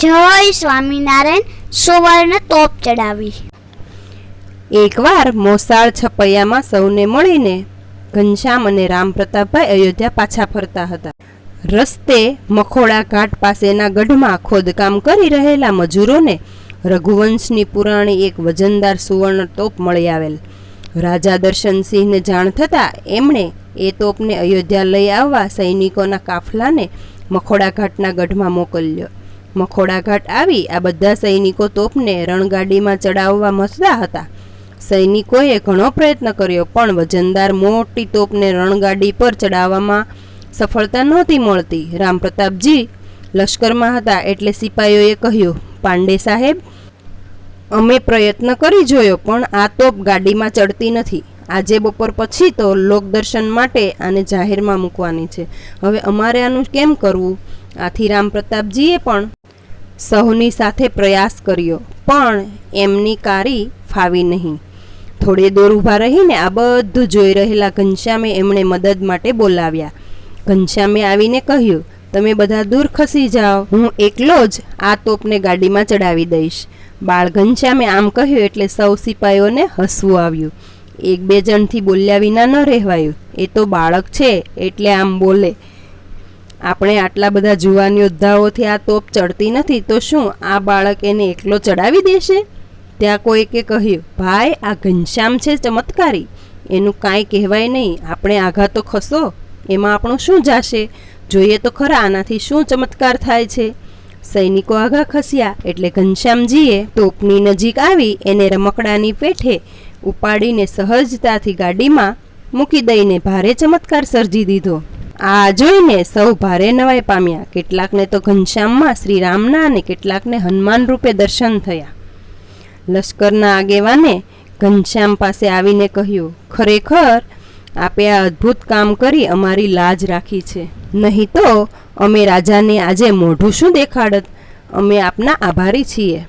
જય સ્વામિનારાયણ. સુવર્ણ તોપ ચડાવી. એકવાર મોસાળ છપૈયામાં સૌને મળીને ઘનશ્યામ અને રામપ્રતાપભાઈ અયોધ્યા પાછા ફરતા હતા. રસ્તે મખોડા ઘાટ પાસેના ગઢમાં ખોદકામ કરી રહેલા મજૂરોને રઘુવંશની પુરાણી એક વજનદાર સુવર્ણ તોપ મળી આવેલ. રાજા દર્શનસિંહને જાણ થતાં એમણે એ તોપને અયોધ્યા લઈ આવવા સૈનિકોના કાફલાને મખોડા ઘાટના ગઢમાં મોકલ્યો. મખોડા ઘાટ આવી આ બધા સૈનિકો તોપને રણગાડીમાં ચડાવવા મથતા હતા. સૈનિકોએ ઘણો પ્રયત્ન કર્યો, પણ વજનદાર મોટી તોપને રણગાડી પર ચડાવવામાં સફળતા નહોતી મળતી. રામપ્રતાપજી લશ્કરમાં હતા એટલે સિપાહીઓએ કહ્યું, પાંડે સાહેબ, અમે પ્રયત્ન કરી જોયો, પણ આ તોપ ગાડીમાં ચડતી નથી. આજે બપોર પછી તો લોકદર્શન માટે આને જાહેરમાં મૂકવાની છે. હવે અમારે આનું કેમ કરવું? આથી રામ પ્રતાપજીએ પણ સહુની સાથે પ્રયાસ કર્યો, પણ એમની કારી ફાવી નહીં. થોડે દૂર ઊભા રહીને આ બધું જોઈ રહેલા ઘનશ્યામે એમણે મદદ માટે બોલાવ્યા. ઘનશ્યામે આવીને કહ્યું, તમે બધા દૂર ખસી જાઓ, હું એકલો જ આ તોપને ગાડીમાં ચડાવી દઈશ. બાળ ઘનશ્યામે આમ કહ્યું એટલે સૌ સિપાહીઓને હસવું આવ્યું. એક બે જણથી બોલ્યા વિના ન રહેવાયું. એ તો બાળક છે, એટલે આમ બોલે. આપણે આટલા બધા જુવાન યોદ્ધાઓથી આ તોપ ચડતી નથી, તો શું આ બાળક એને એકલો ચડાવી દેશે? ત્યાં કોઈકે કહ્યું, ભાઈ, આ ઘનશ્યામ છે ચમત્કારી. એનું કાંઈ કહેવાય નહીં. આપણે આઘા તો ખસો. એમાં આપણું શું જાશે? જોઈએ તો ખરા આનાથી શું ચમત્કાર થાય છે. સૈનિકો આઘા ખસ્યા, એટલે ઘનશ્યામજીએ તોપની નજીક આવી, એને રમકડાની પેઠે ઉપાડીને સહજતાથી ગાડીમાં મૂકી દઈને ભારે ચમત્કાર સર્જી દીધો. આ જોઈને સૌ ભારે નવાઈ પામ્યા. કેટલાકને તો ઘનશ્યામમાં શ્રી રામના અને કેટલાકને હનુમાન રૂપે દર્શન થયા. લશ્કરના આગેવાને ઘનશ્યામ પાસે આવીને કહ્યું, ખરેખર આપે આ અદ્ભુત કામ કરી અમારી લાજ રાખી છે. નહીં તો અમે રાજાને આજે મોઢું શું દેખાડત? અમે આપના આભારી છીએ.